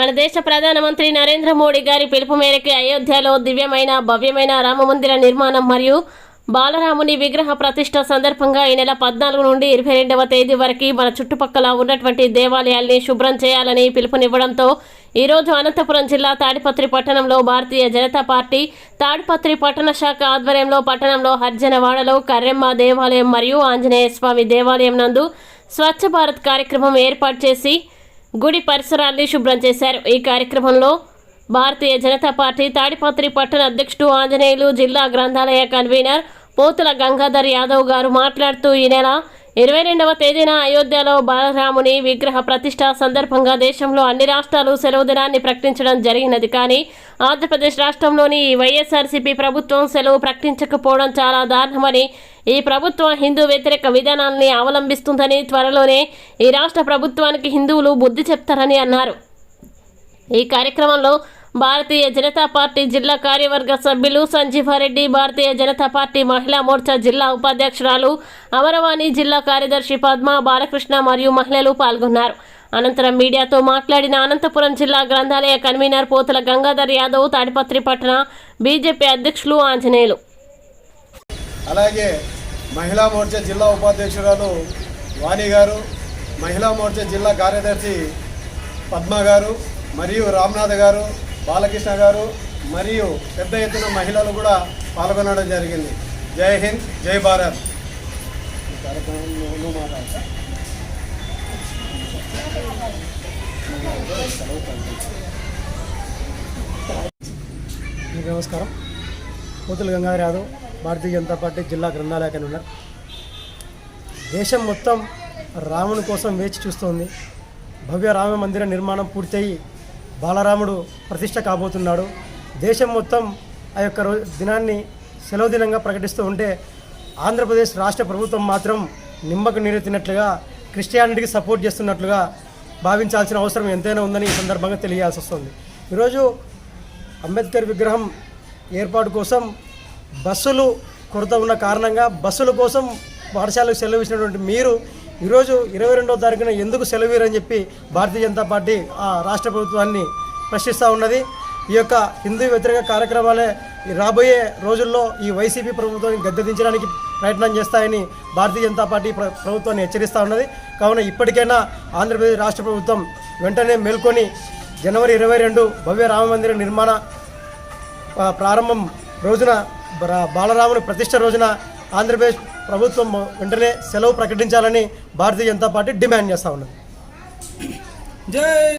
మన దేశ ప్రధానమంత్రి నరేంద్ర మోడీ గారి పిలుపు మేరకు అయోధ్యలో దివ్యమైన భవ్యమైన రామమందిర నిర్మాణం మరియు బాలరాముని విగ్రహ ప్రతిష్ట సందర్భంగా ఈ నెల పద్నాలుగు నుండి ఇరవై రెండవ తేదీ వరకు మన చుట్టుపక్కల ఉన్నటువంటి దేవాలయాల్ని శుభ్రం చేయాలని పిలుపునివ్వడంతో ఈరోజు అనంతపురం జిల్లా తాడిపత్రి పట్టణంలో భారతీయ జనతా పార్టీ తాడిపత్రి పట్టణ శాఖ ఆధ్వర్యంలో పట్టణంలో హర్జనవాడలో కర్రెమ్మ దేవాలయం మరియు ఆంజనేయ స్వామి దేవాలయం నందు స్వచ్ఛ భారత్ కార్యక్రమం ఏర్పాటు చేసి గుడి పరిసరాల్ని శుభ్రం చేశారు. ఈ కార్యక్రమంలో భారతీయ జనతా పార్టీ తాడిపత్రి పట్టణ అధ్యక్షుడు ఆంజనేయులు జిల్లా గ్రంథాలయ కన్వీనర్ పోతుల గంగాధర్ యాదవ్ గారు మాట్లాడుతూ ఈ నెల ఇరవై రెండవ తేదీన అయోధ్యలో బాలరాముని విగ్రహ ప్రతిష్ట సందర్భంగా దేశంలో అన్ని రాష్ట్రాలు సెలవు దినాన్ని ప్రకటించడం జరిగినది. కానీ ఆంధ్రప్రదేశ్ రాష్ట్రంలోని వైఎస్ఆర్సీపీ ప్రభుత్వం సెలవు ప్రకటించకపోవడం చాలా దారుణమని ఈ ప్రభుత్వం హిందూ వ్యతిరేక విధానాల్ని అవలంబిస్తుందని త్వరలోనే ఈ రాష్ట్ర ప్రభుత్వానికి హిందువులు బుద్ధి చెప్తారని అన్నారు. ఈ కార్యక్రమంలో భారతీయ జనతా పార్టీ జిల్లా కార్యవర్గ సభ్యులు సంజీవారెడ్డి భారతీయ జనతా పార్టీ మహిళా మోర్చా జిల్లా ఉపాధ్యక్షురాలు అమరవాణి జిల్లా కార్యదర్శి పద్మ బాలకృష్ణ మరియు మహిళలు పాల్గొన్నారు. అనంతరం మీడియాతో మాట్లాడిన అనంతపురం జిల్లా గ్రంథాలయ కన్వీనర్ పోతుల గంగాధర్ యాదవ్ తాడిపత్రి పట్టణ బీజేపీ అధ్యక్షులు ఆంజనేయులు. అలాగే మహిళా మోర్చా జిల్లా ఉపాధ్యక్షురాలు వాణి గారు మహిళా మోర్చా జిల్లా కార్యదర్శి పద్మ గారు మరియు రామ్నాథ్ గారు బాలకృష్ణ గారు మరియు పెద్ద ఎత్తున మహిళలు కూడా పాల్గొనడం జరిగింది. జై హింద్ జై భారత్. నమస్కారం. పోతుల గంగాధర్ యాదవ్ భారతీయ జనతా పార్టీ జిల్లా గ్రంథాలయ కన్వీనర్ దేశం మొత్తం రాముని కోసం వేచి చూస్తోంది. భవ్య రామ మందిర నిర్మాణం పూర్తయి బాలరాముడు ప్రతిష్ట కాబోతున్నాడు. దేశం మొత్తం ఆ యొక్క రో దినాన్ని సెలవు దినంగా ప్రకటిస్తూ ఉంటే ఆంధ్రప్రదేశ్ రాష్ట్ర ప్రభుత్వం మాత్రం నిమ్మకు నీరెత్తినట్లుగా క్రిస్టియానిటీకి సపోర్ట్ చేస్తున్నట్లుగా భావించాల్సిన అవసరం ఎంతైనా ఉందని ఈ సందర్భంగా తెలియాల్సి వస్తుంది. ఈరోజు అంబేద్కర్ విగ్రహం ఏర్పాటు కోసం బస్సులు కొరత ఉన్న కారణంగా బస్సుల కోసం పాఠశాలకు సెలవు ఇచ్చినటువంటి మీరు ఈరోజు ఇరవై రెండవ తారీఖున ఎందుకు సెలవీరని చెప్పి భారతీయ జనతా పార్టీ ఆ రాష్ట్ర ప్రభుత్వాన్ని ప్రశ్నిస్తూ ఉన్నది. ఈ యొక్క హిందూ వ్యతిరేక కార్యక్రమాలే రాబోయే రోజుల్లో ఈ వైసీపీ ప్రభుత్వాన్ని గద్దెదించడానికి ప్రయత్నం చేస్తాయని భారతీయ జనతా పార్టీ ప్ర- ప్రభుత్వాన్ని హెచ్చరిస్తూ ఉన్నది. కావున ఇప్పటికైనా ఆంధ్రప్రదేశ్ రాష్ట్ర ప్రభుత్వం వెంటనే మేల్కొని జనవరి ఇరవై రెండు భవ్య రామ మందిర నిర్మాణ ప్రారంభం రోజున బాలరాముని ప్రతిష్ట రోజున ఆంధ్రప్రదేశ్ ప్రభుత్వం వెంటనే సెలవు ప్రకటించాలని భారతీయ జనతా పార్టీ డిమాండ్ చేస్తూ ఉన్నది.